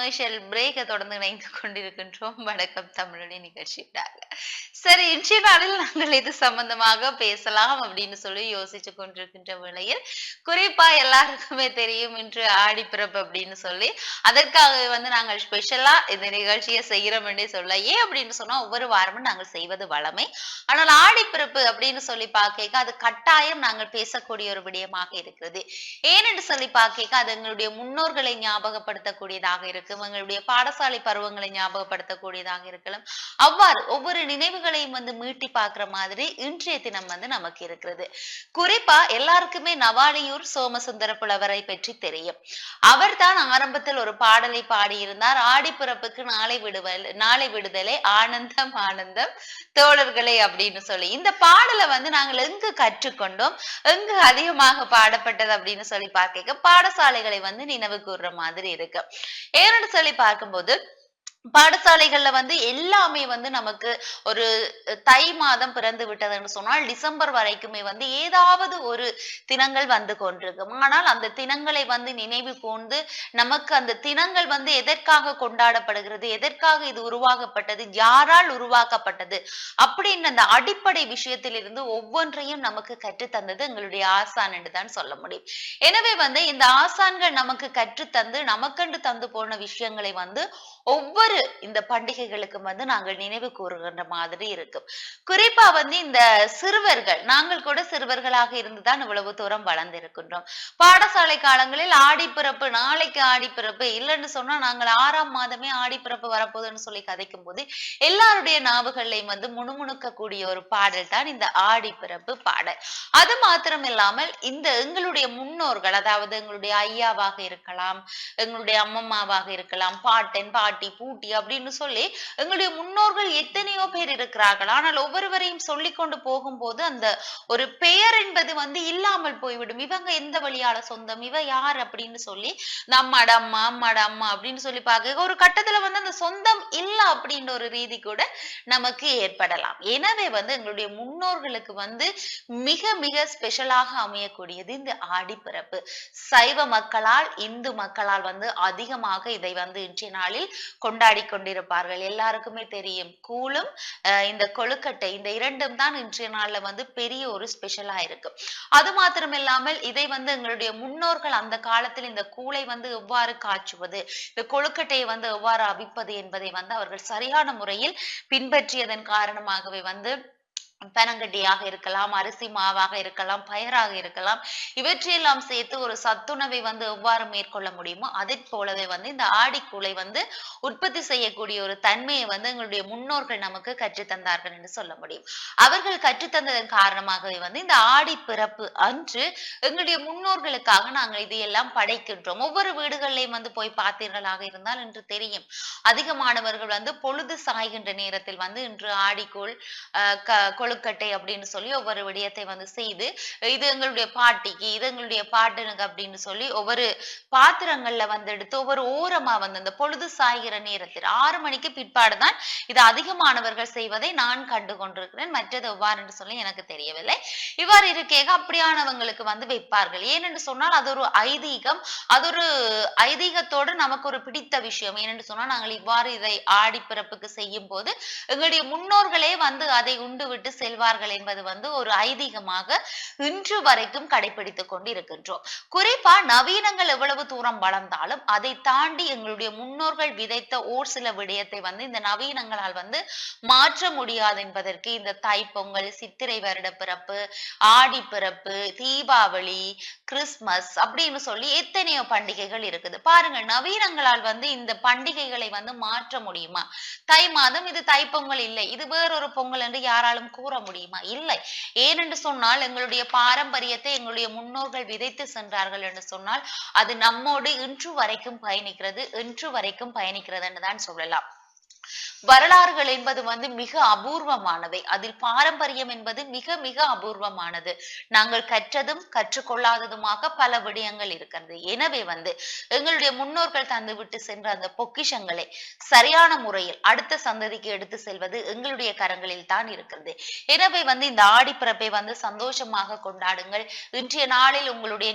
Commercial பிரேக்கை தொடர்ந்து இணைந்து கொண்டிருக்கின்றோம். வணக்கம் தமிழொலி நிகழ்ச்சியாக சரி இன்றைய நாளில் நாங்கள் இது சம்பந்தமாக பேசலாம் அப்படின்னு சொல்லி யோசிச்சு கொண்டிருக்கின்ற வேளையில் குறிப்பா எல்லாருக்குமே தெரியும் இன்று ஆடிப்பிறப்பு அப்படின்னு சொல்லி. அதற்காக வந்து நாங்கள் ஸ்பெஷலா இந்த நிகழ்ச்சியை செய்கிறோம் என்று சொல்ல ஏன் அப்படின்னு சொன்னா ஒவ்வொரு வாரமும் நாங்கள் செய்வது வளமை ஆனால் ஆடிப்பிறப்பு அப்படின்னு சொல்லி பார்க்க அது கட்டாயம் நாங்கள் பேசக்கூடிய ஒரு விடயமாக இருக்கிறது. ஏனென்று சொல்லி பார்க்க அது எங்களுடைய முன்னோர்களை ஞாபகப்படுத்தக்கூடியதாக இருக்கும் எங்களுடைய பாடசாலை பருவங்களை ஞாபகப்படுத்தக்கூடியதாக இருக்கலாம். அவ்வாறு ஒவ்வொரு நினைவுகள் கனவுகளையும் வந்து மீட்டி பார்க்கிற மாதிரி இன்றைய தினம் வந்து நமக்கு இருக்கிறது. குறிப்பா எல்லாருக்குமே நவாலியூர் சோமசுந்தர புலவரை பற்றி தெரியும். அவர்தான் ஆரம்பத்தில் ஒரு பாடலை பாடியிருந்தார். ஆடிப்பிறப்புக்கு நாளை விடுவல் நாளை விடுதலை ஆனந்தம் ஆனந்தம் தோழர்களே அப்படின்னு சொல்லி. இந்த பாடலை வந்து நாங்கள் எங்கு கற்றுக்கொண்டோம்? எங்கு அதிகமாக பாடப்பட்டது அப்படின்னு சொல்லி பார்க்க பாடசாலைகளை வந்து நினைவு கூறுற மாதிரி இருக்கு. ஏன்னு சொல்லி பார்க்கும்போது பாடசாலைகள்ல வந்து எல்லாமே வந்து நமக்கு ஒரு தை மாதம் பிறந்து விட்டதுன்னு சொன்னால் டிசம்பர் வரைக்குமே வந்து ஏதாவது ஒரு தினங்கள் வந்து கொண்டிருக்கும். ஆனால் அந்த தினங்களை வந்து நினைவு கூர்ந்து நமக்கு அந்த தினங்கள் வந்து எதற்காக கொண்டாடப்படுகிறது எதற்காக இது உருவாக்கப்பட்டது யாரால் உருவாக்கப்பட்டது அப்படின்னு அந்த அடிப்படை விஷயத்திலிருந்து ஒவ்வொன்றையும் நமக்கு கற்றுத்தந்தது எங்களுடைய ஆசான் என்று தான் சொல்ல முடியும். எனவே வந்து இந்த ஆசான்கள் நமக்கு கற்றுத்தந்து நமக்கென்று தந்து போன விஷயங்களை வந்து ஒவ்வொரு இந்த பண்டிகைகளுக்கு வந்து நாங்கள் நினைவு கூறுகின்ற மாதிரி இருக்கும். குறிப்பா வந்து இந்த சிறுவர்கள் நாங்கள் கூட சிறுவர்களாக இருந்துதான் இவ்வளவு தூரம் வளர்ந்திருக்கின்றோம். பாடசாலை காலங்களில் ஆடிப்பிறப்பு நாளைக்கு ஆடிப்பிறப்பு இல்லைன்னு சொன்னா நாங்கள் ஆறாம் மாதமே ஆடிப்பிறப்பு வரப்போகுதுன்னு சொல்லி கதைக்கும் போது எல்லாருடைய நாவுகள்லையும் வந்து முணுமுணுக்கக்கூடிய ஒரு பாடல் தான் இந்த ஆடிப்பிறப்பு பாடல். அது மாத்திரம் இல்லாமல் இந்த எங்களுடைய முன்னோர்கள் அதாவது எங்களுடைய ஐயாவாக இருக்கலாம் எங்களுடைய அம்மம்மாவாக இருக்கலாம் பாட்டன் பாட்டி பூட்டி அப்படின்னு சொல்லி எங்களுடைய முன்னோர்கள் எத்தனையோ பேர் இருக்கிறார்கள். ஆனால் ஒவ்வொருவரையும் சொல்லி கொண்டு போகும்போது அந்த ஒரு பெயர் என்பது வந்து இல்லாமல் போய்விடும். இவங்க எந்த வழியால சொந்தம்? இவ யார் அப்படின்னு சொல்லி நம்ம அம்மாட அம்மா அம்மாட அம்மா அப்படின்னு சொல்லி பார்க்க ஒரு கட்டத்துல வந்து அந்த சொந்தம் இல்லை அப்படின்ற ஒரு ரீதி கூட நமக்கு ஏற்படலாம். எனவே வந்து எங்களுடைய முன்னோர்களுக்கு வந்து மிக மிக ஸ்பெஷலாக அமையக்கூடியது இந்த ஆடிப்பிறப்பு சைவ மக்களால் இந்து மக்களால் வந்து அதிகமாக இதை வந்து இன்றைய நாளில் கொண்டாட கொண்டிருப்பார்கள் எல்லாருக்குமே தெரியும். கூழும் இந்த கொழுக்கட்டை இந்த இரண்டும் தான் இன்றைய நாள்ல வந்து பெரிய ஒரு ஸ்பெஷலா இருக்கு. அது மாத்திரம் இல்லாமல் இதை வந்து எங்களுடைய முன்னோர்கள் அந்த காலத்தில் இந்த கூளை வந்து எவ்வாறு காய்ச்சுவது இந்த கொழுக்கட்டையை வந்து எவ்வாறு அவிப்பது என்பதை வந்து அவர்கள் சரியான முறையில் பின்பற்றியதன் காரணமாகவே வந்து பனங்கட்டியாக இருக்கலாம் அரிசி மாவாக இருக்கலாம் பயராக இருக்கலாம். இவற்றையெல்லாம் சேர்த்து ஒரு சத்துணவை வந்து எவ்வாறு மேற்கொள்ள முடியுமோ அதை போலவே வந்து இந்த ஆடிக்கூளை வந்து உற்பத்தி செய்யக்கூடிய ஒரு தன்மையை வந்து எங்களுடைய முன்னோர்கள் நமக்கு கற்றுத்தந்தார்கள் என்று சொல்ல முடியும். அவர்கள் கற்றுத்தந்ததன் காரணமாகவே வந்து இந்த ஆடி பிறப்பு அன்று எங்களுடைய முன்னோர்களுக்காக நாங்கள் இதையெல்லாம் படைக்கின்றோம். ஒவ்வொரு வீடுகளிலையும் வந்து போய் பார்த்தீர்களாக இருந்தால் என்று தெரியும். அதிகமானவர்கள் வந்து பொழுது சாய்கின்ற நேரத்தில் வந்து இன்று ஆடிக்கூழ் கொழுக்கட்டை அப்படின்னு சொல்லி ஒவ்வொரு விடயத்தை வந்து செய்து இது எங்களுடைய பாட்டிக்கு இது எங்களுடைய பாட்டனுக்கு அப்படின்னு சொல்லி ஒவ்வொரு பாத்திரங்கள்ல வந்து எடுத்து ஒவ்வொரு ஓரமா வந்து அந்த பொழுது சாய்கிற நேரத்தில் ஆறு மணிக்கு பிற்பாடுதான் இது அதிகமானவர்கள் செய்வதை நான் கண்டு கொண்டிருக்கிறேன். மற்றது எவ்வாறு சொல்லி எனக்கு தெரியவில்லை. இவ்வாறு இருக்கேக அப்படியானவங்களுக்கு வந்து வைப்பார்கள். ஏனென்று சொன்னால் அது ஒரு ஐதீகம். அது ஒரு ஐதீகத்தோடு நமக்கு ஒரு பிடித்த விஷயம். ஏனென்று சொன்னால் நாங்கள் இவ்வாறு இதை ஆடிப்பிறப்புக்கு செய்யும் போது எங்களுடைய முன்னோர்களே வந்து அதை உண்டு விட்டு செல்வார்கள் என்பது வந்து ஒரு ஐதீகமாக இன்று வரைக்கும் கடைபிடித்துக் கொண்டிருக்கின்றோம். குறிப்பா நவீனங்கள் எவ்வளவு தூரம் வளர்ந்தாலும் அதை தாண்டி எங்களுடைய முன்னோர்கள் விதைத்த ஓர் சில விடயத்தை வந்து இந்த நவீனங்களால் வந்து மாற்ற முடியாது என்பதற்கு இந்த தைப்பொங்கல் சித்திரை வருட பிறப்பு ஆடி பிறப்பு தீபாவளி கிறிஸ்மஸ் அப்படின்னு சொல்லி எத்தனையோ பண்டிகைகள் இருக்குது. பாருங்க நவீனங்களால் வந்து இந்த பண்டிகைகளை வந்து மாற்ற முடியுமா? தை மாதம் இது தைப்பொங்கல் இல்லை. இது வேறொரு பொங்கல் என்று யாராலும் கூற முடியுமா? இல்லை. ஏனென்று சொன்னால் எங்களுடைய பாரம்பரியத்தை எங்களுடைய முன்னோர்கள் விதைத்து சென்றார்கள் என்று சொன்னால் அது நம்மோடு இன்று வரைக்கும் பயணிக்கிறது இன்று வரைக்கும் பயணிக்கிறது என்று தான் சொல்லலாம். வரலாறுகள் என்பது வந்து மிக அபூர்வமானவை. அதில் பாரம்பரியம் என்பது மிக மிக அபூர்வமானது. நாங்கள் கற்றதும் கற்றுக்கொள்ளாததுமாக பல விடயங்கள் இருக்கிறது. எனவே வந்து எங்களுடைய முன்னோர்கள் தந்துவிட்டு சென்ற அந்த பொக்கிஷங்களை சரியான முறையில் அடுத்த சந்ததிக்கு எடுத்து செல்வது எங்களுடைய கரங்களில் தான் இருக்கிறது. எனவே வந்து இந்த ஆடிப்பிறப்பை வந்து சந்தோஷமாக கொண்டாடுங்கள். இன்றைய நாளில் உங்களுடைய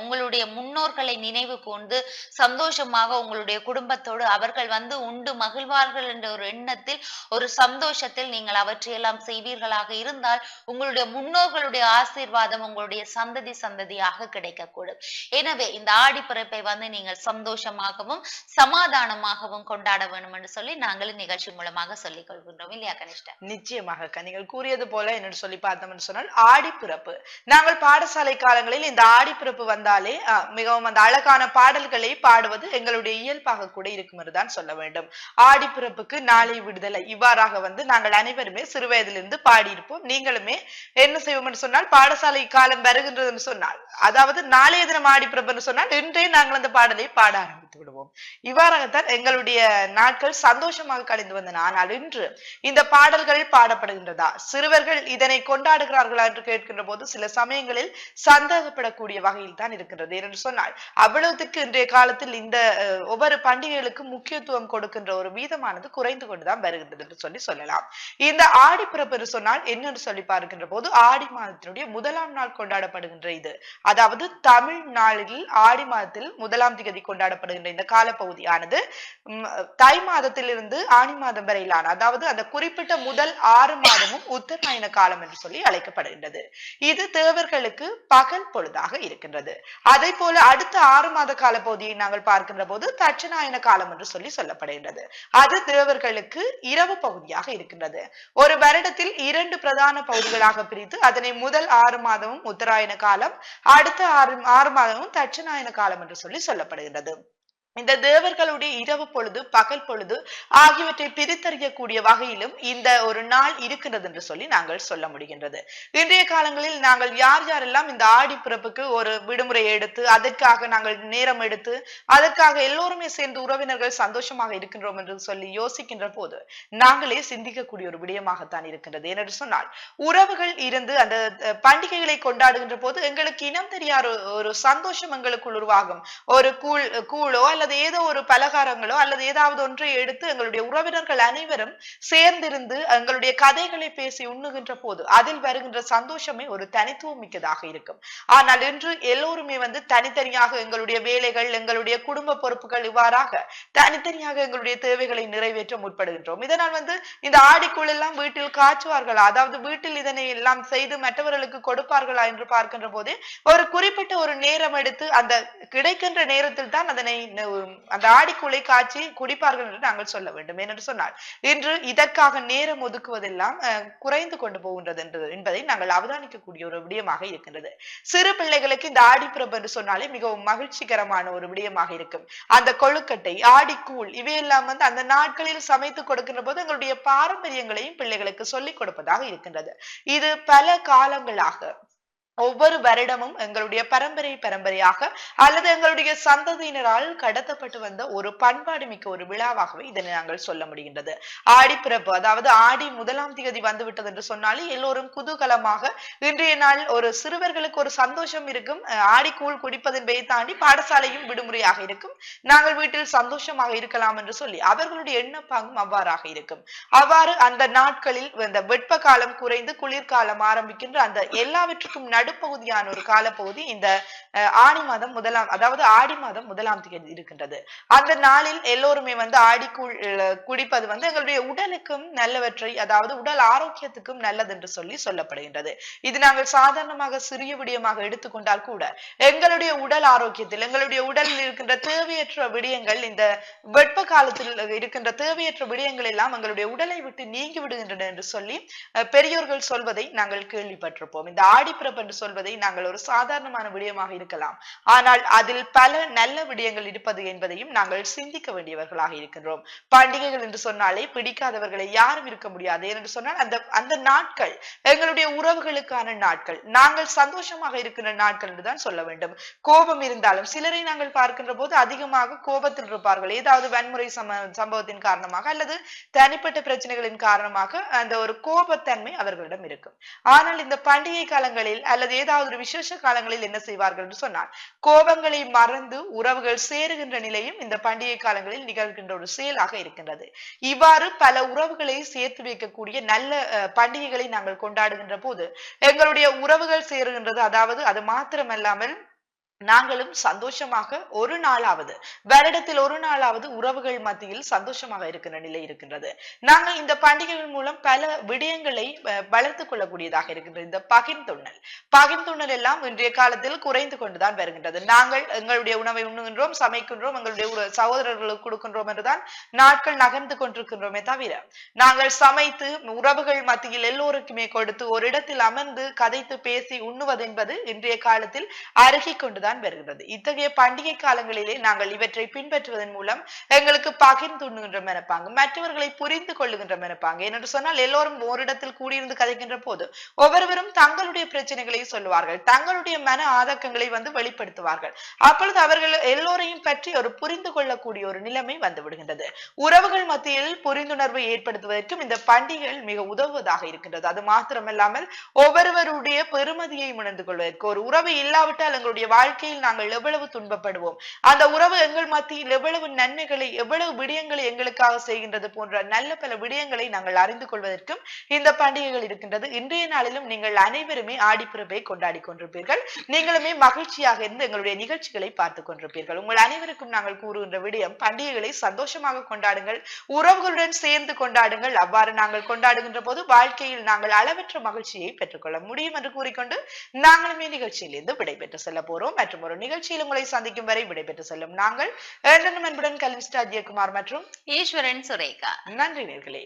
உங்களுடைய முன்னோர்களை நினைவு கூர்ந்து சந்தோஷமாக உங்களுடைய குடும்பத்தோடு அவர்கள் வந்து உண்டு மகிழ்வார்கள் என்ற ஒரு எண்ணத்தில் ஒரு சந்தோஷத்தில் நீங்கள் அவற்றையெல்லாம் செய்வீர்களாக இருந்தால் உங்களுடைய முன்னோர்களுடைய ஆசீர்வாதம் உங்களுடைய சந்ததி சந்ததியாக கிடைக்கக்கூடும். எனவே இந்த ஆடிப்பிறப்பை வந்து நீங்கள் சந்தோஷமாகவும் சமாதானமாகவும் கொண்டாட வேண்டும் என்று சொல்லி நாங்கள் நிகழ்ச்சி மூலமாக சொல்லிக் கொள்கின்றோம். இல்லையா கனிஷ்டா? நிச்சயமாக நீங்கள் கூறியது போல என்னோட சொல்லி பார்த்தோம்னு சொன்னால் ஆடிப்பிறப்பு நாங்கள் பாடசாலை காலங்களில் இந்த ஆடிப்பிறப்பு வந்தாலே மிகவும் அந்த அழகான பாடல்களை பாடுவது எங்களுடைய இயல்பாக கூட இருக்கும் என்றுதான் சொல்ல வேண்டும். ஆடிப்பிறப்பு ஆடிப்பிறப்புக்கு நாளை விடுதலை. இவ்வாறாக வந்து நாங்கள் அனைவருமே சிறு வயதிலிருந்து பாடியிருப்போம். நீங்களுமே என்ன செய்வோம் என்று சொன்னால் பாடசாலை காலம் வருகின்றதுன்னு சொன்னால் அதாவது நாளைய தினம் பிரபுன்னு சொன்னால் இன்றே நாங்கள் அந்த பாடலை பாட ஆரம்பித்து விடுவோம். இவ்வாறாகத்தான் எங்களுடைய நாட்கள் சந்தோஷமாக கழிந்து வந்தன. ஆனால் இன்று இந்த பாடல்கள் பாடப்படுகின்றதா? சிறுவர்கள் இதனை கொண்டாடுகிறார்களா என்று கேட்கின்ற போது சில சமயங்களில் சந்தேகப்படக்கூடிய வகையில் தான் இருக்கின்றது என்று சொன்னால் அவ்வளவுக்கு இன்றைய காலத்தில் இந்த ஒவ்வொரு பண்டிகைகளுக்கும் முக்கியத்துவம் கொடுக்கின்ற ஒரு வீதமானது குறைந்து கொண்டுதான் வருகின்றது என்று சொல்லி சொல்லலாம். இந்த ஆடிப்பிறப்பு என்று சொன்னால் என்னென்று சொல்லி பார்க்கின்ற போது ஆடி மாதத்தினுடைய முதலாம் நாள் கொண்டாடப்படுகின்ற இது. அதாவது தமிழ் நாளில் ஆடி மாதத்தில் முதலாம் திகதி கொண்டாடப்படுகின்ற என்ற இந்த காலப்பகுதியானது தை மாதத்திலிருந்து ஆணி மாதம் வரையிலான அதாவது அந்த குறிப்பிட்ட முதல் ஆறு மாதமும் உத்தராயண காலம் என்று சொல்லி அழைக்கப்படுகின்றது. இது தேவர்களுக்கு பகல் பொழுதாக இருக்கின்றது. அதே போல அடுத்த ஆறு மாத கால பகுதியை நாங்கள் பார்க்கின்ற போது தட்சநாயன காலம் என்று சொல்லி சொல்லப்படுகின்றது. அது தேவர்களுக்கு இரவு பகுதியாக இருக்கின்றது. ஒரு வருடத்தில் இரண்டு பிரதான பகுதிகளாக பிரித்து அதனை முதல் ஆறு மாதமும் உத்தராயண காலம் அடுத்த ஆறு ஆறு மாதமும் தட்சநாயன காலம் என்று சொல்லி சொல்லப்படுகின்றது. இந்த தேவர்களுடைய இரவு பொழுது பகல் பொழுது ஆகியவற்றை பிரித்தறியக்கூடிய வகையிலும் இந்த ஒரு நாள் இருக்கிறது என்று சொல்லி நாங்கள் சொல்ல முடிகின்றது. இன்றைய காலங்களில் நாங்கள் யார் யாரெல்லாம் இந்த ஆடி பிறப்புக்கு ஒரு விடுமுறை எடுத்து அதற்காக நாங்கள் நேரம் எடுத்து அதற்காக எல்லோருமே சேர்ந்து உறவினர்கள் சந்தோஷமாக இருக்கின்றோம் என்று சொல்லி யோசிக்கின்ற போது நாங்களே சிந்திக்கக்கூடிய ஒரு விடயமாகத்தான் இருக்கின்றது. ஏனென்று சொன்னால் உறவுகள் இருந்து அந்த பண்டிகைகளை கொண்டாடுகின்ற போது எங்களுக்கு இனம் தெரியாத ஒரு- ஒரு சந்தோஷம் எங்களுக்குள் உருவாகும். ஒரு கூழ் கூழோ அல்லது அல்லது ஏதோ ஒரு பலகாரங்களோ அல்லது ஏதாவது ஒன்றை எடுத்து எங்களுடைய உறவினர்கள் அனைவரும் சேர்ந்திருந்து எங்களுடைய கதைகளை பேசி உண்ணுகின்ற போது அதில் வருகின்ற சந்தோஷமே ஒரு தனித்துவம் மிக்கதாக இருக்கும். ஆனால் இன்று எல்லோருமே வந்து தனித்தனியாக எங்களுடைய வேலைகள் எங்களுடைய குடும்ப பொறுப்புகள் இவ்வாறாக தனித்தனியாக எங்களுடைய தேவைகளை நிறைவேற்ற முற்படுகின்றோம். இதனால் வந்து இந்த ஆடிக்குள் எல்லாம் வீட்டில் காய்ச்சுவார்கள்? அதாவது வீட்டில் இதனை எல்லாம் செய்து மற்றவர்களுக்கு கொடுப்பார்களா என்று பார்க்கின்ற போதே ஒரு குறிப்பிட்ட ஒரு நேரம் எடுத்து அந்த கிடைக்கின்ற நேரத்தில் தான் அதனை அந்த ஆடிக்குள்ளை காய்ச்சி குடிப்பார்கள் என்று நாங்கள் சொல்ல வேண்டும். என்று சொன்னால் இன்று இதற்காக நேரம் ஒதுக்குவதெல்லாம் குறைந்து கொண்டு போகின்றது என்று- என்பதை நாங்கள் அவதானிக்கக்கூடிய ஒரு விடயமாக இருக்கின்றது. சிறு பிள்ளைகளுக்கு இந்த ஆடிப்பிறப்பு என்று சொன்னாலே மிகவும் மகிழ்ச்சிகரமான ஒரு விடயமாக இருக்கும். அந்த கொழுக்கட்டை ஆடிக்கூழ் இவையெல்லாம் வந்து அந்த நாட்களில் சமைத்து கொடுக்கின்ற போது எங்களுடைய பாரம்பரியங்களையும் பிள்ளைகளுக்கு சொல்லிக் கொடுப்பதாக இருக்கின்றது. இது பல காலங்களாக ஒவ்வொரு வருடமும் எங்களுடைய பரம்பரை பரம்பரையாக அல்லது எங்களுடைய சந்ததியினரால் கடத்தப்பட்டு வந்த ஒரு பண்பாடு மிக்க ஒரு விழாவாகவே இதனை நாங்கள் சொல்ல முடிகின்றது. ஆடிப்பிறப்பு அதாவது ஆடி முதலாம் தேதி வந்துவிட்டது என்று சொன்னாலே எல்லோரும் குதூகலமாக இன்றைய நாள் ஒரு சிறுவர்களுக்கு ஒரு சந்தோஷம் இருக்கும். அஹ் ஆடிக்கூழ் குடிப்பதன்பை தாண்டி பாடசாலையும் விடுமுறையாக இருக்கும். நாங்கள் வீட்டில் சந்தோஷமாக இருக்கலாம் என்று சொல்லி அவர்களுடைய எண்ணப்பாங்கும் அவ்வாறாக இருக்கும். அவ்வாறு அந்த நாட்களில் இந்த வெப்ப காலம் குறைந்து குளிர்காலம் ஆரம்பிக்கின்ற அந்த எல்லாவற்றுக்கும் நடுப்பகுதியான ஒரு காலப்பகுதி இந்த ஆணி மாதம் முதலாம் அதாவது ஆடி மாதம் முதலாம் தேதி இருக்கின்றது. அந்த நாளில் எல்லோருமே வந்து ஆடி குடிப்பது வந்து எங்களுடைய உடலுக்கும் நல்லவற்றை அதாவது உடல் ஆரோக்கியத்துக்கும் நல்லது என்று சொல்லி சொல்லப்படுகின்றது. இது நாங்கள் சாதாரணமாக சிறிய விடயமாக எடுத்துக்கொண்டால் கூட எங்களுடைய உடல் ஆரோக்கியத்தில் எங்களுடைய உடலில் இருக்கின்ற தேவையற்ற விடயங்கள் இந்த வெப்ப காலத்தில் இருக்கின்ற தேவையற்ற விடயங்கள் எல்லாம் எங்களுடைய உடலை விட்டு நீங்கி விடுகின்றன என்று சொல்லி பெரியோர்கள் சொல்வதை நாங்கள் கேள்விப்பட்டிருப்போம். இந்த ஆடிப்பிறப்பு என்று சொல்வதை நாங்கள் ஒரு சாதாரணமான விடயமாக இருக்கலாம். ஆனால் அதில் பல நல்ல விடயங்கள் இருப்பது என்பதையும் நாங்கள் சிந்திக்க வேண்டியவர்களாக இருக்கின்றோம். பண்டிகைகள் என்று சொன்னாலே பிடிக்காதவர்களை யாரும் இருக்க முடியாது. என்று சொன்னால் அந்த அந்த நாட்கள் எங்களுடைய உறவுகளுக்கான நாட்கள் நாங்கள் சந்தோஷமாக இருக்கின்ற நாட்கள் என்றுதான் சொல்ல வேண்டும். கோபம் இருந்தாலும் சிலரை நாங்கள் பார்க்கின்ற போது அதிகமாக கோபத்தில் இருப்பார்கள். ஏதாவது வன்முறை சம சம்பவத்தின் காரணமாக அல்லது தனிப்பட்ட பிரச்சனைகளின் காரணமாக அந்த ஒரு கோபத்தன்மை அவர்களிடம் இருக்கும். ஆனால் இந்த பண்டிகை காலங்களில் அல்லது ஏதாவது ஒரு விசேஷ காலங்களில் என்ன செய்வார்கள் என்று சொன்னால் கோபங்களை மறந்து உறவுகள் சேருகின்ற நிலையும் இந்த பண்டிகை காலங்களில் நிகழ்கின்ற ஒரு செயலாக இருக்கின்றது. இவ்வாறு பல உறவுகளை சேர்த்து வைக்கக்கூடிய நல்ல பண்டிகைகளை நாங்கள் கொண்டாடுகின்ற போது எங்களுடைய உறவுகள் சேருகின்றது. அதாவது அது மாத்திரமல்லாமல் நாங்களும் சந்தோஷமாக ஒரு நாளாவது வருடத்தில் ஒரு நாளாவது உறவுகள் மத்தியில் சந்தோஷமாக இருக்கின்ற நிலை இருக்கின்றது. நாங்கள் இந்த பண்டிகைகள் மூலம் பல விடயங்களை வளர்த்து கொள்ளக்கூடியதாக இருக்கின்றது. இந்த பகிர்ந்துண்ணல் பகிர்ந்துண்ணல் எல்லாம் இன்றைய காலத்தில் குறைந்து கொண்டுதான் வருகின்றது. நாங்கள் எங்களுடைய உணவை உண்ணுகின்றோம் சமைக்கின்றோம் எங்களுடைய சகோதரர்களுக்கு கொடுக்கின்றோம் என்றுதான் நாட்கள் நகர்ந்து கொண்டிருக்கின்றோமே தவிர நாங்கள் சமைத்து உறவுகள் மத்தியில் எல்லோருக்குமே கொடுத்து ஒரு இடத்தில் அமர்ந்து கதைத்து பேசி உண்ணுவது என்பது இன்றைய காலத்தில் அருகி அருகிக் தான் வருகிறது. இத்தகைய பண்டிகை காலங்களிலே நாங்கள் இவற்றை பின்பற்றுவதன் மூலம் எங்களுக்கு பகிர்ந்துண்ணுகின்ற மனப்பாங்கு மற்றவர்களை புரிந்து கொள்ளுகின்ற மனப்பாங்கு. ஏனென்று சொன்னால் எல்லோரும் ஓரிடத்தில் கூடியிருந்து கதைக்கின்ற போது ஒவ்வொருவரும் தங்களுடைய பிரச்சனைகளை சொல்லுவார்கள். தங்களுடைய மன ஆதக்கங்களை வந்து வெளிப்படுத்துவார்கள். அப்பொழுது அவர்கள் எல்லோரையும் பற்றி ஒரு புரிந்து கொள்ளக்கூடிய ஒரு நிலைமை வந்து விடுகின்றது. உறவுகள் மத்தியில் புரிந்துணர்வை ஏற்படுத்துவதற்கும் இந்த பண்டிகைகள் மிக உதவுவதாக இருக்கின்றது. அது மாத்திரமல்லாமல் ஒவ்வொருவருடைய பெருமதியை உணர்ந்து கொள்வதற்கு. ஒரு உறவு இல்லாவிட்டால் எங்களுடைய வாழ்க்கை வாழ்க்கையில் நாங்கள் எவ்வளவு துன்பப்படுவோம்? அந்த உறவு எங்கள் மத்தியில் எவ்வளவு நன்மைகளை எவ்வளவு விடயங்களை எங்களுக்காக செய்கின்றது போன்ற நல்ல பல விடயங்களை நாங்கள் அறிந்து கொள்வதற்கும் இந்த பண்டிகைகள் இருக்கின்றது. இன்றைய நாளிலும் நீங்கள் அனைவருமே ஆடிப்பிறப்பை கொண்டாடி கொண்டிருப்பீர்கள். நீங்களுமே மகிழ்ச்சியாக இருந்து எங்களுடைய நிகழ்ச்சிகளை பார்த்து கொண்டிருப்பீர்கள். உங்கள் அனைவருக்கும் நாங்கள் கூறுகின்ற விடயம் பண்டிகைகளை சந்தோஷமாக கொண்டாடுங்கள் உறவுகளுடன் சேர்ந்து கொண்டாடுங்கள். அவ்வாறு நாங்கள் கொண்டாடுகின்ற போது வாழ்க்கையில் நாங்கள் அளவற்ற மகிழ்ச்சியை பெற்றுக்கொள்ள முடியும் என்று கூறிக்கொண்டு நாங்களுமே நிகழ்ச்சியிலிருந்து விடைபெற்று செல்ல போறோம். மற்றும் ஒரு நிகழ்ச்சியில் உங்களை சந்திக்கும் வரை விடைபெற்று செல்லும் நாங்கள் அன்புடன் கலின் ஸ்டார் ஜெயக்குமார் மற்றும் ஈஸ்வரன் சுரேகா. நன்றி நேர்களே.